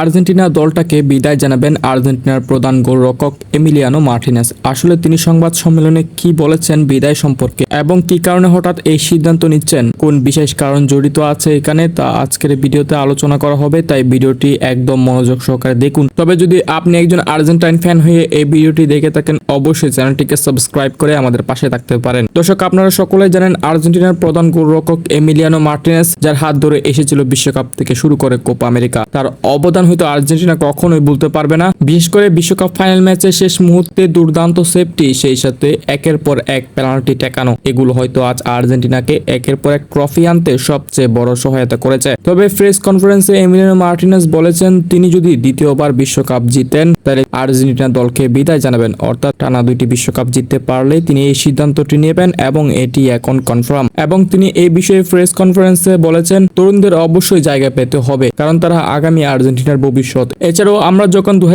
Argentina দলটাকে বিদায় জানাবেন আর্জেন্টিনার প্রধান গোলরক্ষক এমিলিয়ানো মার্টিনেস। আসলে তিনি সংবাদ সম্মেলনে কি বলেছেন বিদায় সম্পর্কে এবং কি কারণে হঠাৎ এই সিদ্ধান্ত নিচ্ছেন? কোন বিশেষ কারণ জড়িত আছে এখানে তা আজকের ভিডিওতে আলোচনা করা হবে, তাই ভিডিওটি একদম মনোযোগ সহকারে দেখুন। তবে যদি আপনি একজন আর্জেন্টাইন ফ্যান হয়ে এই ভিডিওটি দেখে থাকেন অবশ্যই চ্যানেলটিকে সাবস্ক্রাইব করে আমাদের পাশে থাকতে পারেন। দর্শক, আপনারা সকলে জানেন আর্জেন্টিনার প্রধান গোলরক্ষক এমিলিয়ানো মার্টিনেস, যার হাত ধরে এসেছিল বিশ্বকাপ থেকে শুরু করে কোপা আমেরিকা। তার অবদান হয়তো আর্জেন্টিনা কখনোই ভুলতে পারবে না। বিশেষ করে বিশ্বকাপ ফাইনাল ম্যাচে শেষ মুহূর্তে দুর্দান্ত সেফটি, সেই সাথে একের পর এক পেনাল্টি টেকানো এগুলো হয়তো আজ আর্জেন্টিনাকে একের পর এক ট্রফি আনতে সবচেয়ে বড় সহায়তা করেছে। তবে প্রেস কনফারেন্সে এমিলিয়ানো মার্টিনেস বলেছেন, তিনি যদি দ্বিতীয়বার বিশ্বকাপ জিতেন, তাহলে আর্জেন্টিনা দলকে বিদায় জানাবেন। অর্থাৎ টানা দুইটি বিশ্বকাপ জিততে পারলে তিনি এই সিদ্ধান্তটি নেবেন এবং এটি এখন কনফার্ম এবং তিনি এই বিষয়ে প্রেস কনফারেন্সে বলেছেন, তরুণদের অবশ্যই জায়গা পেতে হবে, কারণ তারা আগামী আর্জেন্টিনার ভবিষ্যৎ। এছাড়াও আমরা যখন দু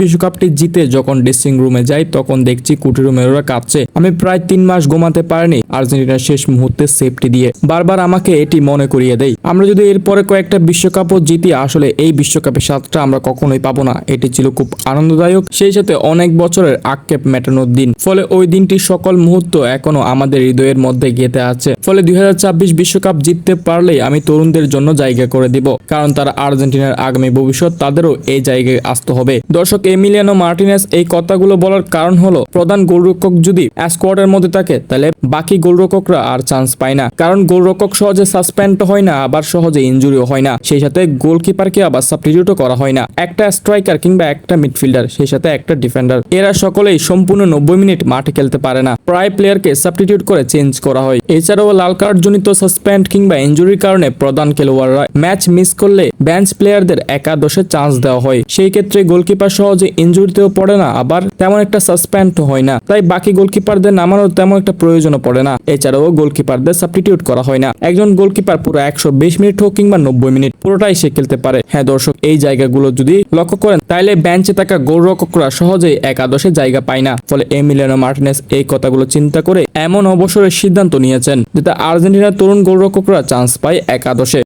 বিশ্বকাপটি জিতে যখন ড্রেসিং রুমে যাই, তখন দেখছি কুটি রুমের ওরা কাঁপছে। আমি প্রায় তিন মাস ঘুমাতে পারিনি, আর্জেন্টিনার শেষ মুহূর্তে সেফটি দিয়ে। বারবার আমাকে এটি মনে করিয়ে দেয়। আমরা যদি এরপরে কয়েকটা বিশ্বকাপও জিতি, আসলে এই বিশ্বকাপের স্বাদটা আমরা কখনোই পাবো না। এটি ছিল খুব আনন্দদায়ক। সেই সাথে অনেক বছরের আক্ষেপ মেটানোর দিন। ফলে ওই দিনটি সকল মুহূর্ত এখনও আমাদের হৃদয়ের মধ্যে গেঁথে আছে। ফলে দুই বিশ্বকাপ জিততে পারলেই আমি তরুণদের জন্য জায়গা করে দিব। কারণ তারা আর্জেন্টিনার আগামী ভবিষ্যৎ তাদেরও এই জায়গায় আসতে হবে। দর্শক, এমিলিয়ানো মার্টিনেস এই কথাগুলো বলার কারণ হলো, প্রধান গোলরক্ষক যদি স্কোয়াডের মধ্যে থাকে, তাহলে বাকি গোলরক্ষকরা আর চান্স পায় না। কারণ গোলরক্ষক সহজে সাসপেন্ড হয় না, আবার সহজে ইনজুরিও হয় না। সেই সাথে গোলকিপারকে আবার সাবস্টিটিউটও করা হয় না। একটা স্ট্রাইকার কিংবা একটা মিডফিল্ডার, সেই সাথে একটা ডিফেন্ডার। এরা সকলেই সম্পূর্ণ নব্বই মিনিট মাঠে খেলতে পারে না। প্রায় প্লেয়ারকে সাবস্টিটিউট করে চেঞ্জ করা হয়। এছাড়াও লাল কার্ড জনিত সাসপেন্ড কিংবা ইনজুরির কারণে প্রধান খেলোয়াড়রা ম্যাচ মিস করলে বেঞ্চ প্লেয়ারদের একাদশে চান্স দেওয়া হয়। সেই ক্ষেত্রে গোলকিপার সহজে ইনজুরিতেও পড়ে না, আবার তেমন একটা সাসপেন্ড হয় না। তাই বাকি গোলকিপারদের নামানোর তেমন একটা প্রয়োজনও পড়ে না। এছাড়াও গোলকিপারদের সাবস্টিটিউট করা হয় না। একজন গোলকিপার পুরো একশো বিশ মিনিট হোক কিংবা নব্বই মিনিট, পুরোটাই সে খেলতে পারে। হ্যাঁ দর্শক, এই জায়গাগুলো যদি লক্ষ্য করেন তাহলে বেঞ্চে থাকা গোলরক্ষকরা সহজেই একাদশে জায়গা পায় না। ফলে এমিলিয়ানো মার্টিনেস এই কথাগুলো চিন্তা করে এমন অবসরের সিদ্ধান্ত নিয়েছেন যাতে আর্জেন্টিনার তরুণ গোলরক্ষকরা চান্স পায় একাদশে।